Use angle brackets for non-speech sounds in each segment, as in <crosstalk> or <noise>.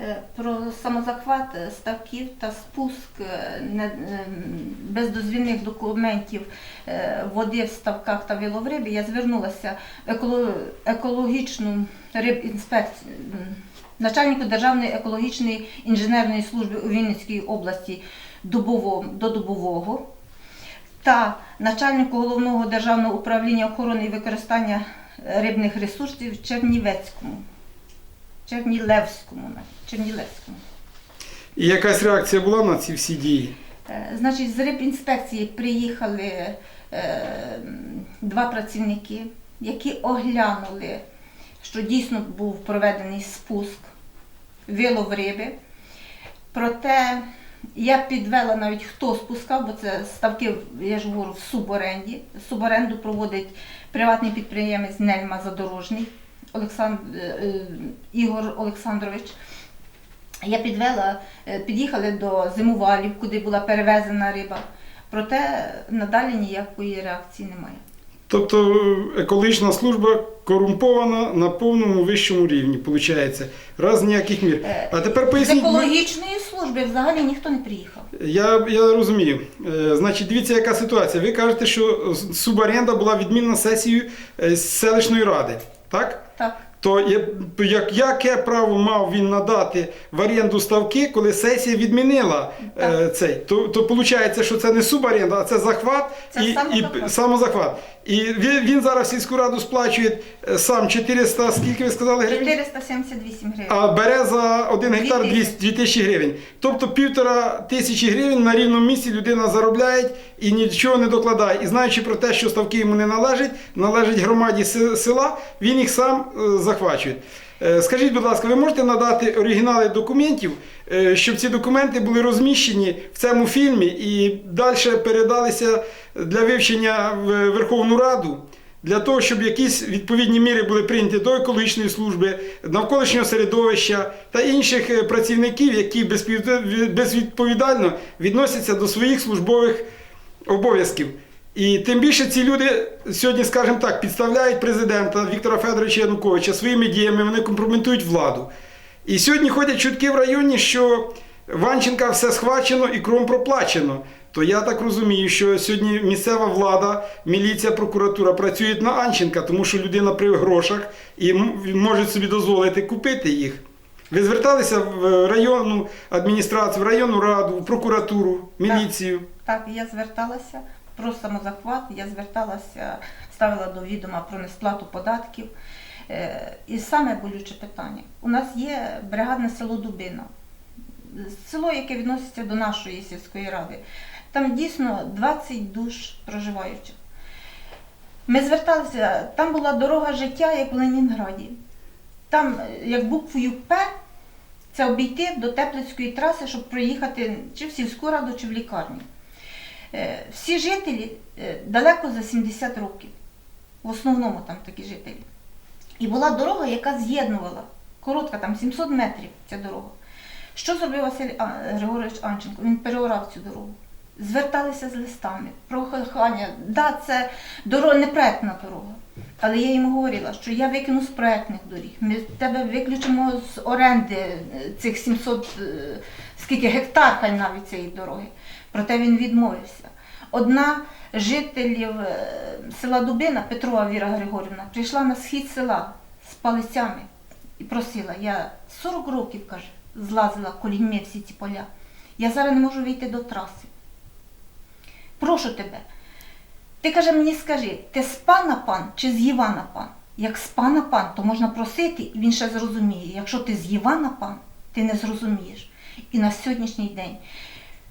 Е, Про самозахват е, ставків та спуск е, без дозвільних документів води в ставках та виловрибі я звернулася екологічну рибінспекцію, начальнику Державної екологічної інженерної служби у Вінницькій області до Дубового та начальнику головного державного управління охорони і використання рибних ресурсів Чернівецькому. Чернілевському, Чернілевському. І якась реакція була на ці всі дії? Е, Значить, з рибінспекції приїхали е, два працівники, які оглянули, що дійсно був проведений спуск, вилов риби. Проте я підвела навіть хто спускав, бо це ставки, я ж говорю, в суборенді. Суборенду проводить приватний підприємець Нельма Задорожний Олександр, е, е, Ігор Олександрович. Я підвела, е, під'їхали до зимувалів, куди була перевезена риба. Проте надалі ніякої реакції немає. Тобто екологічна служба корумпована на повному вищому рівні, виходить. Раз ніяких мір. А тепер З поясніть. ви- екологічної служби взагалі ніхто не приїхав. Я, я розумію. Значить, дивіться, яка ситуація. Ви кажете, що субаренда була відмінна сесією селищної ради, так? Так. То як, яке право мав він надати в оренду ставки, коли сесія відмінила е, цей? То, то виходить, що це не субаренда, а це захват Це і, і самозахват. І він, він зараз сільську раду сплачує е, сам 400, скільки ви сказали гривень? 478 гривень. А бере за один гектар тисячі. 200 тисячі гривень. Тобто півтора тисячі гривень на рівному місці людина заробляє і нічого не докладає. І знаючи про те, що ставки йому не належать, належать громаді села, він їх сам е, захвачує. Е, Скажіть, будь ласка, ви можете надати оригінали документів, щоб ці документи були розміщені в цьому фільмі і далі передалися для вивчення в Верховну Раду? Для того, щоб якісь відповідні міри були прийняті до екологічної служби, навколишнього середовища та інших е, працівників, які безвідповідально відносяться до своїх службових обов'язків. І тим більше ці люди сьогодні, скажімо так, підставляють президента Віктора Федоровича Януковича своїми діями, вони компрометують владу. І сьогодні ходять чутки в районі, що Ванченка все схвачено і кром проплачено. То я так розумію, що сьогодні місцева влада, міліція, прокуратура працюють на Анченка, тому що людина при грошах і може собі дозволити купити їх. Ви зверталися в районну адміністрацію, в районну раду, в прокуратуру, міліцію. Так, я зверталася про самозахват, я зверталася, ставила до відома про несплату податків. Е, І саме болюче питання. У нас є бригадне село Дубина, село, яке відноситься до нашої сільської ради. Там дійсно 20 душ проживаючих. Ми зверталися, там була дорога життя, як в Ленінграді. Там, е, як буквою П, це обійти до Теплицької траси, щоб проїхати чи в сільську раду, чи в лікарню. Е, Всі жителі е, далеко за 70 років. В основному там такі жителі. І була дорога, яка з'єднувала. Коротка, там 700 метрів ця дорога. Що зробив Василь Григорович Анченко? Він переорав цю дорогу. Зверталися з листами, прохання. Да, це дорога, не проектна дорога. Але я йому говорила, що я викину з проектних доріг. Ми тебе виключимо з оренди е, цих 700, е, скільки гектар хай навіть цієї дороги. Проте він відмовився. Одна жителів е, села Дубина, Петрова Віра Григорівна, прийшла на схід села з палицями і просила. Я 40 років, каже, злазила коліньми всі ці поля. Я зараз не можу вийти до траси. Прошу тебе. Ти каже, мені скажи, ти з пана пан чи з Євана пан? Як з пана пан, то можна просити, і він ще зрозуміє. Якщо ти з Євана пан, ти не зрозумієш. І на сьогоднішній день,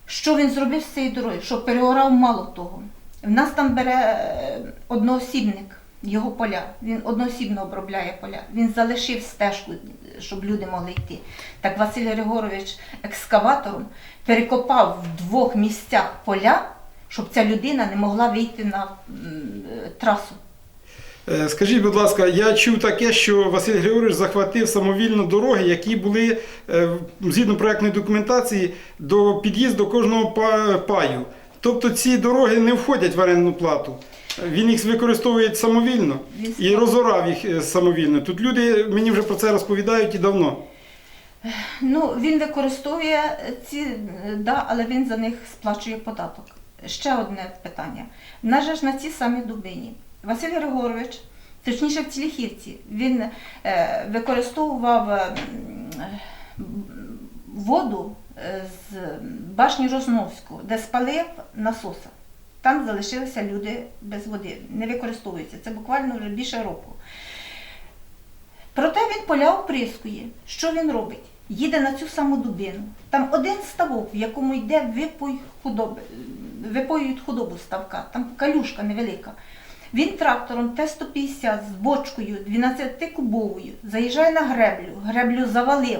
що він зробив з цією дорогою? Що переорав мало того. В нас там бере е, одноосібник його поля. Він одноосібно обробляє поля. Він залишив стежку, щоб люди могли йти. Так Василь Григорович екскаватором перекопав в двох місцях поля, щоб ця людина не могла вийти на трасу. Е, Скажіть, будь ласка, я чув таке, що Василь Григорович захватив самовільно дороги, які були е, згідно проектної документації до під'їзду кожного паю. Тобто ці дороги не входять в орендну плату. Він їх використовує самовільно і розорав їх е, самовільно. Тут люди мені вже про це розповідають і давно. Ну, він використовує ці, да, але він за них сплачує податок. Ще одне питання. В нас ж на цій самій дубині. Василь Григорович, точніше в Ціліхівці, він е, використовував е, воду е, з башні Розновську, де спалив насоса. Там залишилися люди без води, не використовуються. Це буквально вже більше року. Проте він поля оприскує. Що він робить? Їде на цю саму дубину. Там один ставок, в якому йде випой худоби, випоюють худобу ставка, там калюшка невелика. Він трактором Т-150 з бочкою 12-кубовою заїжджає на греблю, греблю завалив.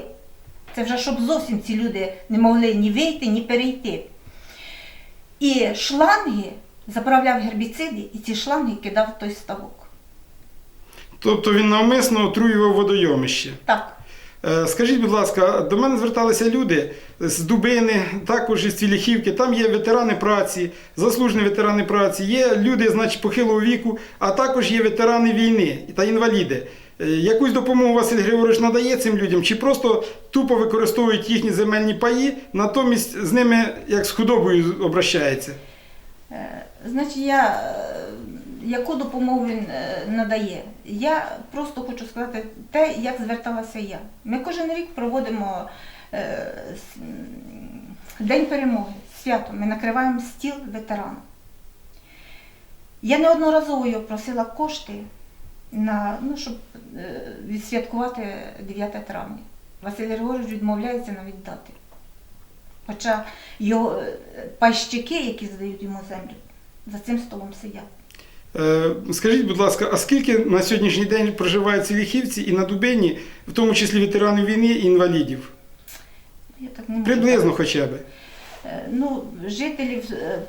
Це вже щоб зовсім ці люди не могли ні вийти, ні перейти. І шланги заправляв гербіциди, і ці шланги кидав в той ставок. Тобто він навмисно отруював водойомище. Так. Е, Скажіть, будь ласка, до мене зверталися люди з Дубини, також із Цвіліхівки. Там є ветерани праці, заслужені ветерани праці, є люди, значить, похилого віку, а також є ветерани війни та інваліди. Е, Якусь допомогу Василь Григорович надає цим людям, чи просто тупо використовують їхні земельні паї, натомість з ними як з худобою обращається? Е, Значить, я яку допомогу він е, надає? Я просто хочу сказати те, як зверталася я. Ми кожен рік проводимо е, День перемоги, свято. Ми накриваємо стіл ветеранам. Я неодноразово його просила кошти, на, ну, щоб е, відсвяткувати 9 травня. Василь Григорович відмовляється навіть дати. Хоча його пайщики, які здають йому землю, за цим столом сидять. Е, Скажіть, будь ласка, а скільки на сьогоднішній день проживає в Цвіліхівці і на Дубині, в тому числі ветеранів війни і інвалідів? Я так не можу Приблизно так. хоча б. Е, Ну, жителів, е,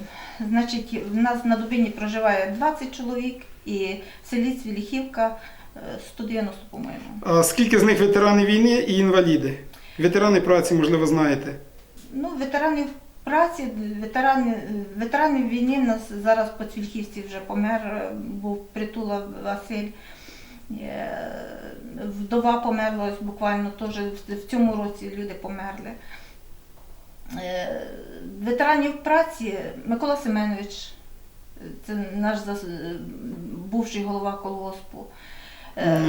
значить, в нас на Дубині проживає 20 чоловік і в селі Цвіліхівка е, 190, по-моєму. А скільки з них ветерани війни і інваліди? Ветерани праці, можливо, знаєте. Ну, ветеранів праці, ветерани, ветеранів війни в нас зараз по Цвільхівці вже помер, е, був притула Василь. Е, Вдова померла ось буквально теж в- цьому році люди померли. Е, Ветеранів праці Микола Семенович, це наш зас- бувший голова колгоспу.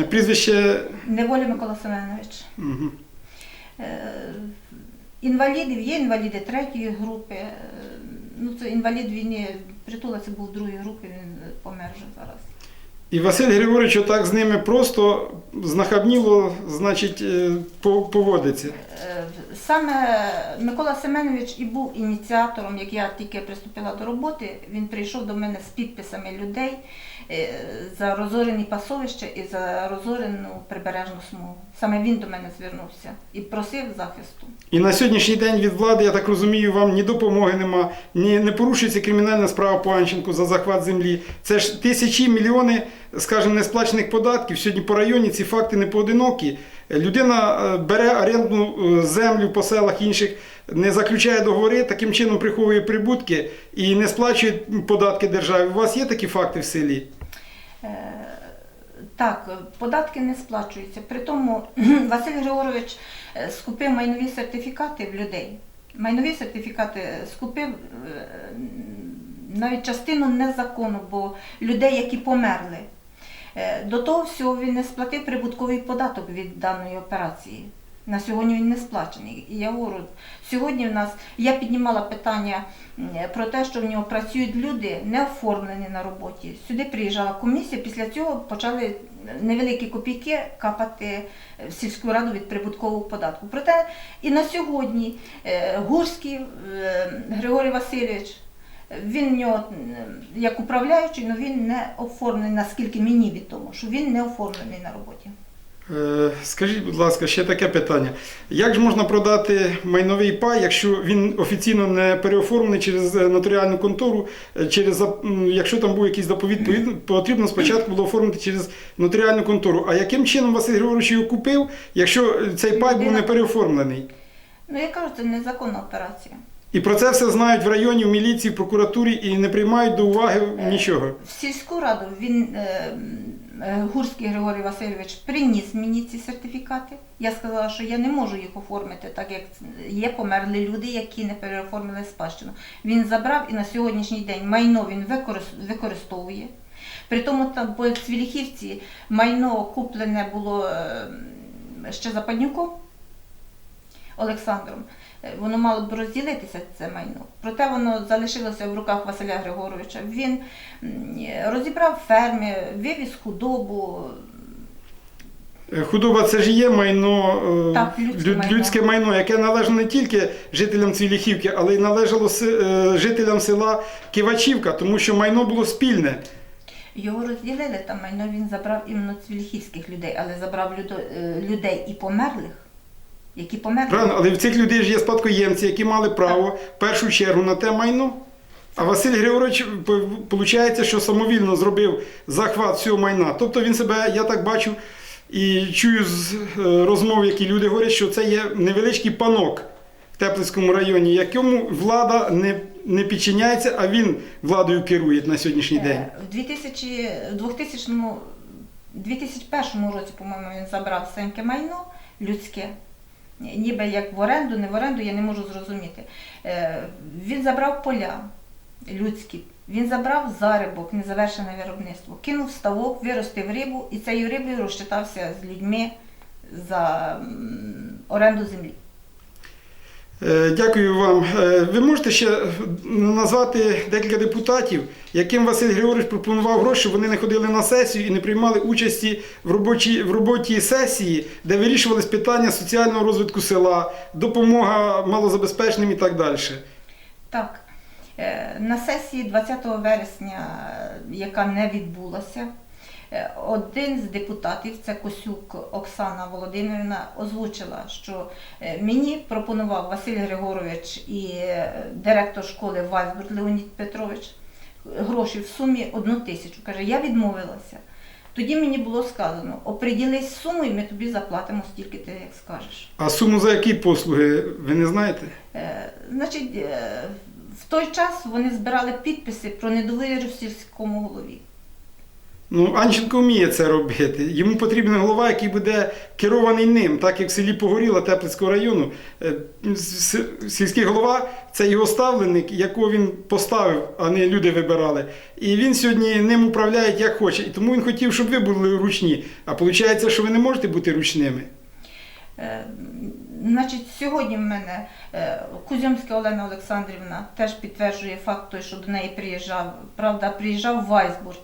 Прізвище. Неволі Микола Семенович. Мгм. Е, Інвалідів є інваліди третьої групи. Е, Ну, це інвалід війни, притула був другої групи, він помер вже зараз. І Василь Григорович отак з ними просто знахабніло, значить, е, поводиться. Е, Саме Микола Семенович і був ініціатором, як я тільки приступила до роботи, він прийшов до мене з підписами людей е, за розорені пасовища і за розорену прибережну смугу. Саме він до мене звернувся і просив захисту. І на сьогоднішній день від влади, я так розумію, вам ні допомоги нема, ні не порушується кримінальна справа по Анченку за захват землі. Це ж тисячі, мільйони, скажімо, несплачених податків. Сьогодні по районі ці факти не поодинокі. Людина е, бере орендну е, землю по селах інших, не заключає договори, таким чином приховує прибутки і не сплачує податки державі. У вас є такі факти в селі? Е, Так, податки не сплачуються. При тому <clears throat> Василь Григорович скупив майнові сертифікати в людей. Майнові сертифікати скупив навіть частину незаконно, бо людей, які померли. Е, До того всього він не сплатив прибутковий податок від даної операції. На сьогодні він не сплачений. І я говорю, сьогодні в нас я піднімала питання про те, що в нього працюють люди не оформлені на роботі. Сюди приїжджала комісія, після цього почали невеликі копійки капати в сільську раду від прибуткового податку. Проте і на сьогодні е, Гурський е, Григорій Васильович. Він в нього як управляючий, але він не оформлений, наскільки мені відомо, що він не оформлений на роботі. Е, Скажіть, будь ласка, ще таке питання. Як ж можна продати майновий пай, якщо він офіційно не переоформлений через е, нотаріальну контору, е, через, якщо там був якийсь доповідь, потрібно спочатку було оформити через нотаріальну контору. А яким чином Василь Григорович його купив, якщо цей пай був не переоформлений? Ну, я кажу, це незаконна операція. І про це все знають в районі, в міліції, в прокуратурі і не приймають до уваги нічого. В сільську раду він е, е, Гурський Григорій Васильович приніс мені ці сертифікати. Я сказала, що я не можу їх оформити, так як є померлі люди, які не переоформили спадщину. Він забрав і на сьогоднішній день майно він викорис- використовує. При тому там по Цвіліхівці майно куплене було е, ще за Паднюком Олександром. Е, Воно мало б розділитися це майно. Проте воно залишилося в руках Василя Григоровича. Він розібрав ферми, вивіз худобу. Е, Худоба це ж є майно, е, Так, людське люд- майно. людське майно, яке належало не тільки жителям Цвіліхівки, але й належало е, жителям села Кивачівка, тому що майно було спільне. Його розділили, там майно він забрав іменно цвіліхівських людей, але забрав е, людей і померлих, які померли. Правильно, але в цих людей ж є спадкоємці, які мали право в першу чергу на те майно. А Василь Григорович, виходить, що самовільно зробив захват цього майна. Тобто він себе, я так бачу і чую з е, розмов, які люди говорять, що це є невеличкий панок в Теплицькому районі, якому влада не, не підчиняється, а він владою керує на сьогоднішній день. Е, В 2000, в 2000, 2001 році, по-моєму, він забрав сеньке майно людське. Ніби як в оренду, не в оренду, я не можу зрозуміти. Е, Він забрав поля людські, він забрав зарибок, незавершене виробництво, кинув ставок, виростив рибу і цією рибою розчитався з людьми за оренду землі. Е, Дякую вам. Е, Ви можете ще назвати декілька депутатів, яким Василь Григорович пропонував гроші, щоб вони не ходили на сесію і не приймали участі в роботі, в роботі сесії, де вирішувались питання соціального розвитку села, допомога малозабезпеченим і так далі. Так, е, на сесії 20 вересня, е, яка не відбулася, е, один з депутатів, це Косюк Оксана Володимирівна, озвучила, що е, мені пропонував Василь Григорович і е, директор школи Вальсбург Леонід Петрович гроші в сумі одну тисячу. Каже, я відмовилася. Тоді мені було сказано, оприділись з сумою, ми тобі заплатимо стільки ти як скажеш. А суму за які послуги ви не знаєте? Е, Значить, е, в той час вони збирали підписи про недовіру сільському голові. Ну, Анченко вміє це робити. Йому потрібен голова, який буде керований ним, так як в селі Погоріла Теплицького району. е, Сільський голова це його ставленик, якого він поставив, а не люди вибирали. І він сьогодні ним управляє як хоче. І тому він хотів, щоб ви були ручні. А виходить, що ви не можете бути ручними. Е, Значить, сьогодні в мене е, Кузьомська Олена Олександрівна теж підтверджує факт що до неї приїжджав. Правда, приїжджав Вайсбурт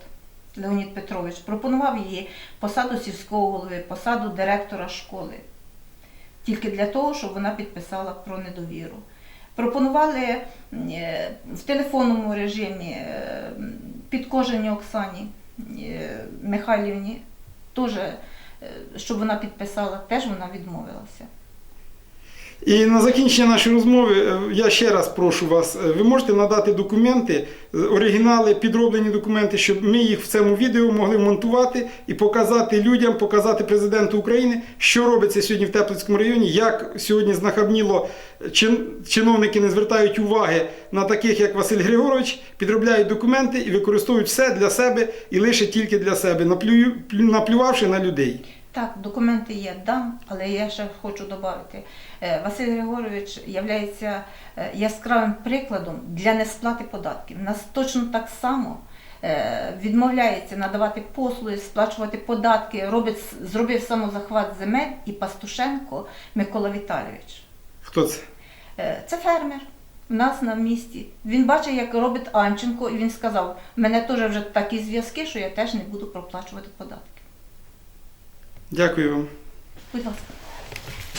Леонід Петрович, пропонував їй посаду сільського голови, посаду директора школи. Тільки для того, щоб вона підписала про недовіру. Пропонували е, в телефонному режимі е, підкоженій Оксані е, Михайлівні, теж, щоб вона підписала, теж вона відмовилася. І на закінчення нашої розмови е, я ще раз прошу вас, е, ви можете надати документи, е, оригінали, підроблені документи, щоб ми їх в цьому відео могли монтувати і показати людям, показати президенту України, що робиться сьогодні в Теплицькому районі, як сьогодні знахабніло чин, чиновники не звертають уваги на таких, як Василь Григорович, підробляють документи і використовують все для себе і лише тільки для себе, наплювавши на людей. Так, документи є, дам, але я ще хочу додати. Е, Василь Григорович є яскравим прикладом для несплати податків. Нас точно так само е, відмовляється надавати послуги, сплачувати податки, робить, зробив самозахват земель і Пастушенко Микола Віталійович. Хто це? Е, Це фермер. У нас на місці. Він бачив, як робить Анченко, і він сказав: мене теж вже такі зв'язки, що я теж не буду проплачувати податки. Дякую вам. Будь ласка.